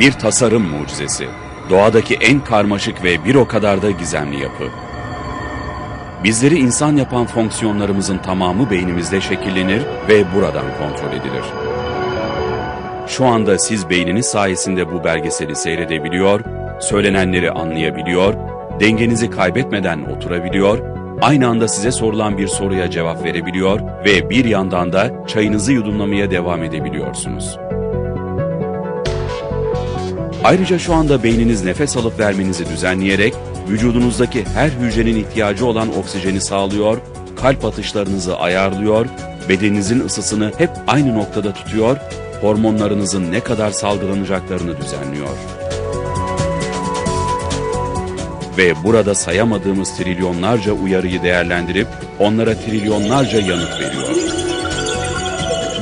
Bir tasarım mucizesi. Doğadaki en karmaşık ve bir o kadar da gizemli yapı. Bizleri insan yapan fonksiyonlarımızın tamamı beynimizde şekillenir ve buradan kontrol edilir. Şu anda siz beyniniz sayesinde bu belgeseli seyredebiliyor, söylenenleri anlayabiliyor, dengenizi kaybetmeden oturabiliyor, aynı anda size sorulan bir soruya cevap verebiliyor ve bir yandan da çayınızı yudumlamaya devam edebiliyorsunuz. Ayrıca şu anda beyniniz nefes alıp vermenizi düzenleyerek vücudunuzdaki her hücrenin ihtiyacı olan oksijeni sağlıyor, kalp atışlarınızı ayarlıyor, bedeninizin ısısını hep aynı noktada tutuyor, hormonlarınızın ne kadar salgılanacaklarını düzenliyor. Ve burada sayamadığımız trilyonlarca uyarıyı değerlendirip onlara trilyonlarca yanıt veriyor.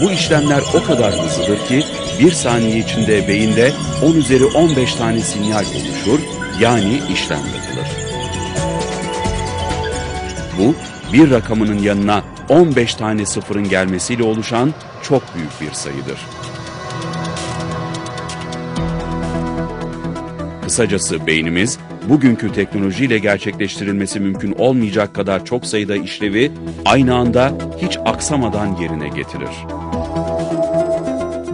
Bu işlemler o kadar hızlıdır ki bir saniye içinde beyinde 10 üzeri 15 tane sinyal oluşur, yani işlem yapılır. Bu, bir rakamının yanına 15 tane sıfırın gelmesiyle oluşan çok büyük bir sayıdır. Kısacası beynimiz, bugünkü teknolojiyle gerçekleştirilmesi mümkün olmayacak kadar çok sayıda işlevi aynı anda hiç aksamadan yerine getirir.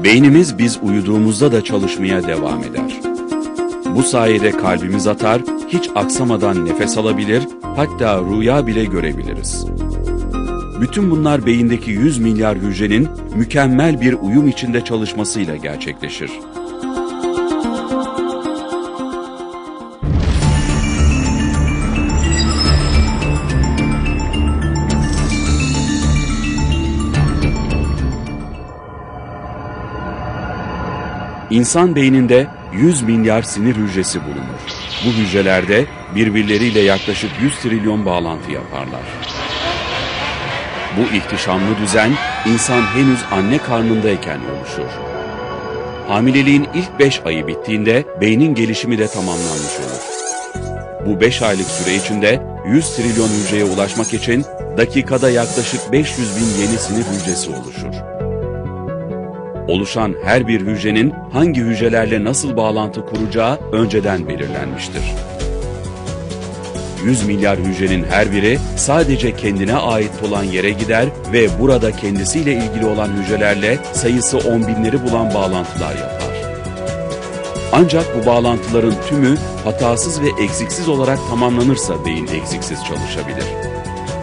Beynimiz biz uyuduğumuzda da çalışmaya devam eder. Bu sayede kalbimiz atar, hiç aksamadan nefes alabilir, hatta rüya bile görebiliriz. Bütün bunlar beyindeki 100 milyar hücrenin mükemmel bir uyum içinde çalışmasıyla gerçekleşir. İnsan beyninde 100 milyar sinir hücresi bulunur. Bu hücrelerde birbirleriyle yaklaşık 100 trilyon bağlantı yaparlar. Bu ihtişamlı düzen insan henüz anne karnındayken oluşur. Hamileliğin ilk 5 ayı bittiğinde beynin gelişimi de tamamlanmış olur. Bu 5 aylık süre içinde 100 trilyon hücreye ulaşmak için dakikada yaklaşık 500 bin yeni sinir hücresi oluşur. Oluşan her bir hücrenin hangi hücrelerle nasıl bağlantı kuracağı önceden belirlenmiştir. 100 milyar hücrenin her biri sadece kendine ait olan yere gider ve burada kendisiyle ilgili olan hücrelerle sayısı on binleri bulan bağlantılar yapar. Ancak bu bağlantıların tümü hatasız ve eksiksiz olarak tamamlanırsa beyin eksiksiz çalışabilir.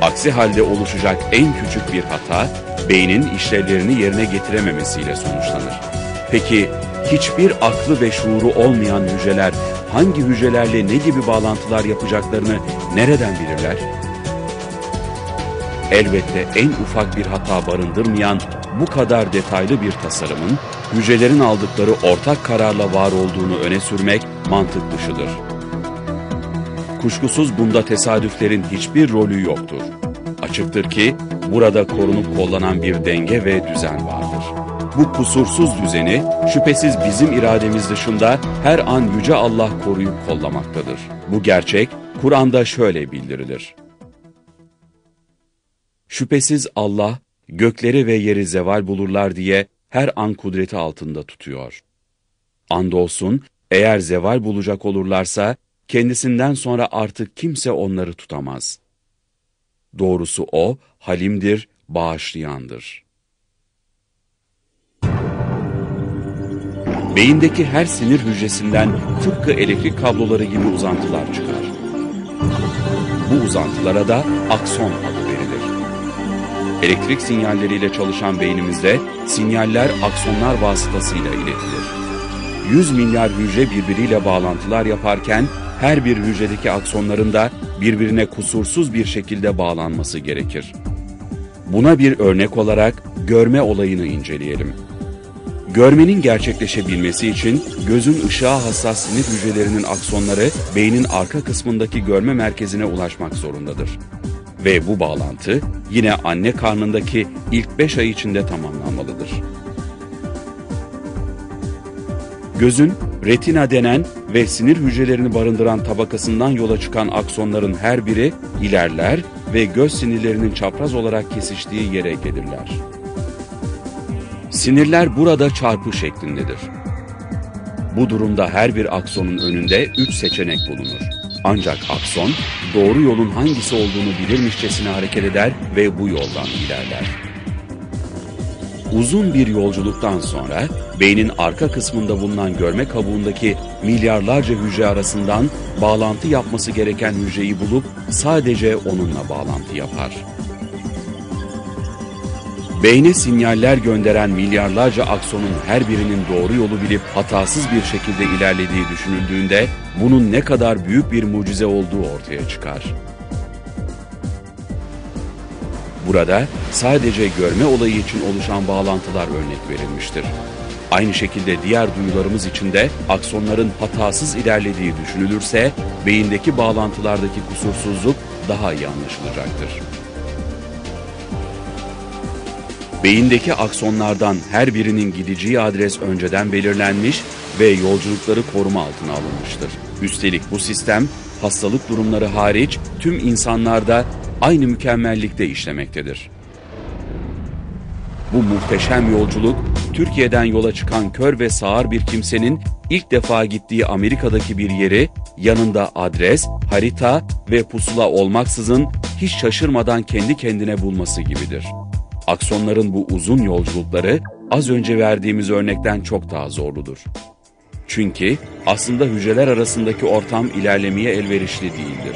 Aksi halde oluşacak en küçük bir hata, beynin işlevlerini yerine getirememesiyle sonuçlanır. Peki hiçbir aklı ve şuuru olmayan hücreler hangi hücrelerle ne gibi bağlantılar yapacaklarını nereden bilirler? Elbette en ufak bir hata barındırmayan bu kadar detaylı bir tasarımın hücrelerin aldıkları ortak kararla var olduğunu öne sürmek mantık dışıdır. Kuşkusuz bunda tesadüflerin hiçbir rolü yoktur. Açıktır ki burada korunup kollanan bir denge ve düzen vardır. Bu kusursuz düzeni şüphesiz bizim irademiz dışında her an Yüce Allah koruyup kollamaktadır. Bu gerçek Kur'an'da şöyle bildirilir. Şüphesiz Allah gökleri ve yeri zeval bulurlar diye her an kudreti altında tutuyor. Andolsun eğer zeval bulacak olurlarsa kendisinden sonra artık kimse onları tutamaz. Doğrusu o halimdir, bağışlayandır. Beyindeki her sinir hücresinden tıpkı elektrik kabloları gibi uzantılar çıkar. Bu uzantılara da akson adı verilir. Elektrik sinyalleriyle çalışan beynimizde sinyaller aksonlar vasıtasıyla iletilir. 100 milyar hücre birbiriyle bağlantılar yaparken her bir hücredeki aksonların da birbirine kusursuz bir şekilde bağlanması gerekir. Buna bir örnek olarak görme olayını inceleyelim. Görmenin gerçekleşebilmesi için gözün ışığa hassas sinir hücrelerinin aksonları beynin arka kısmındaki görme merkezine ulaşmak zorundadır. Ve bu bağlantı yine anne karnındaki ilk 5 ay içinde tamamlanmalıdır. Gözün retina denen ve sinir hücrelerini barındıran tabakasından yola çıkan aksonların her biri ilerler ve göz sinirlerinin çapraz olarak kesiştiği yere gelirler. Sinirler burada çarpı şeklindedir. Bu durumda her bir aksonun önünde üç seçenek bulunur. Ancak akson doğru yolun hangisi olduğunu bilirmişçesine hareket eder ve bu yoldan ilerler. Uzun bir yolculuktan sonra beynin arka kısmında bulunan görme kabuğundaki milyarlarca hücre arasından bağlantı yapması gereken hücreyi bulup sadece onunla bağlantı yapar. Beyne sinyaller gönderen milyarlarca aksonun her birinin doğru yolu bilip hatasız bir şekilde ilerlediği düşünüldüğünde bunun ne kadar büyük bir mucize olduğu ortaya çıkar. Burada sadece görme olayı için oluşan bağlantılar örnek verilmiştir. Aynı şekilde diğer duyularımız için de aksonların hatasız ilerlediği düşünülürse beyindeki bağlantılardaki kusursuzluk daha iyi anlaşılacaktır. Beyindeki aksonlardan her birinin gideceği adres önceden belirlenmiş ve yolculukları koruma altına alınmıştır. Üstelik bu sistem hastalık durumları hariç tüm insanlarda aynı mükemmellikte işlemektedir. Bu muhteşem yolculuk Türkiye'den yola çıkan kör ve sağır bir kimsenin ilk defa gittiği Amerika'daki bir yeri yanında adres, harita ve pusula olmaksızın hiç şaşırmadan kendi kendine bulması gibidir. Aksonların bu uzun yolculukları az önce verdiğimiz örnekten çok daha zorludur. Çünkü aslında hücreler arasındaki ortam ilerlemeye elverişli değildir.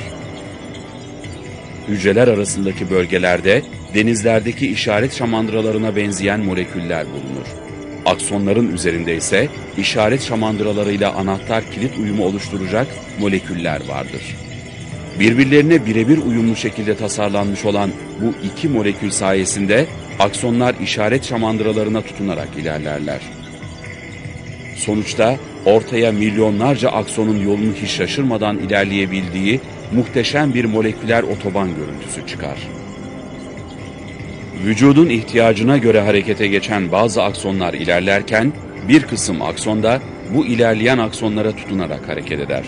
Hücreler arasındaki bölgelerde denizlerdeki işaret şamandıralarına benzeyen moleküller bulunur. Aksonların üzerinde ise işaret şamandıralarıyla anahtar kilit uyumu oluşturacak moleküller vardır. Birbirlerine birebir uyumlu şekilde tasarlanmış olan bu iki molekül sayesinde aksonlar işaret şamandıralarına tutunarak ilerlerler. Sonuçta ortaya milyonlarca aksonun yolunu hiç şaşırmadan ilerleyebildiği muhteşem bir moleküler otoban görüntüsü çıkar. Vücudun ihtiyacına göre harekete geçen bazı aksonlar ilerlerken bir kısım aksonda bu ilerleyen aksonlara tutunarak hareket eder.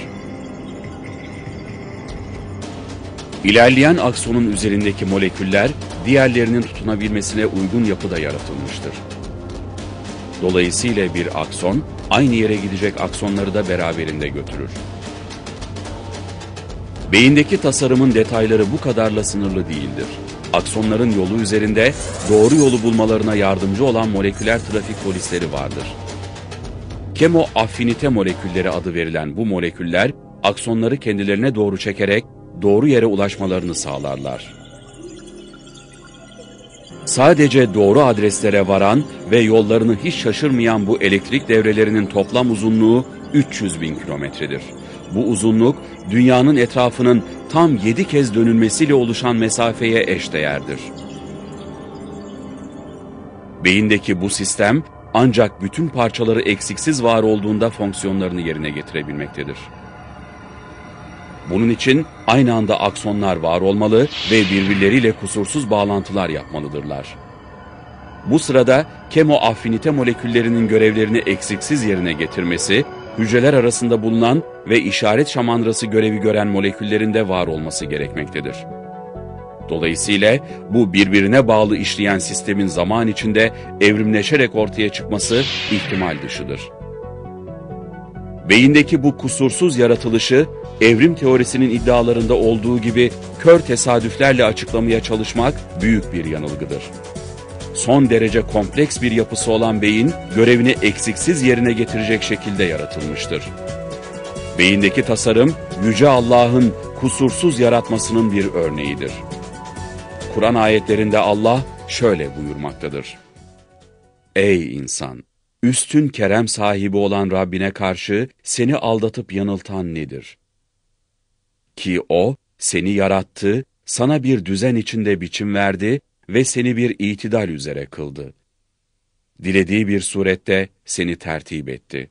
İlerleyen aksonun üzerindeki moleküller diğerlerinin tutunabilmesine uygun yapıda yaratılmıştır. Dolayısıyla bir akson aynı yere gidecek aksonları da beraberinde götürür. Beyindeki tasarımın detayları bu kadarla sınırlı değildir. Aksonların yolu üzerinde doğru yolu bulmalarına yardımcı olan moleküler trafik polisleri vardır. Kemo affinite molekülleri adı verilen bu moleküller aksonları kendilerine doğru çekerek doğru yere ulaşmalarını sağlarlar. Sadece doğru adreslere varan ve yollarını hiç şaşırmayan bu elektrik devrelerinin toplam uzunluğu 300 bin kilometredir. Bu uzunluk dünyanın etrafının tam 7 kez dönülmesiyle oluşan mesafeye eşdeğerdir. Beyindeki bu sistem ancak bütün parçaları eksiksiz var olduğunda fonksiyonlarını yerine getirebilmektedir. Bunun için aynı anda aksonlar var olmalı ve birbirleriyle kusursuz bağlantılar yapmalıdırlar. Bu sırada kemo affinite moleküllerinin görevlerini eksiksiz yerine getirmesi, hücreler arasında bulunan ve işaret şamandrası görevi gören moleküllerin de var olması gerekmektedir. Dolayısıyla bu birbirine bağlı işleyen sistemin zaman içinde evrimleşerek ortaya çıkması ihtimal dışıdır. Beyindeki bu kusursuz yaratılışı evrim teorisinin iddialarında olduğu gibi kör tesadüflerle açıklamaya çalışmak büyük bir yanılgıdır. Son derece kompleks bir yapısı olan beyin görevini eksiksiz yerine getirecek şekilde yaratılmıştır. Beyindeki tasarım Yüce Allah'ın kusursuz yaratmasının bir örneğidir. Kur'an ayetlerinde Allah şöyle buyurmaktadır. Ey insan! Üstün kerem sahibi olan Rabbine karşı seni aldatıp yanıltan nedir? Ki O seni yarattı, sana bir düzen içinde biçim verdi ve seni bir itidal üzere kıldı. Dilediği bir surette seni tertip etti.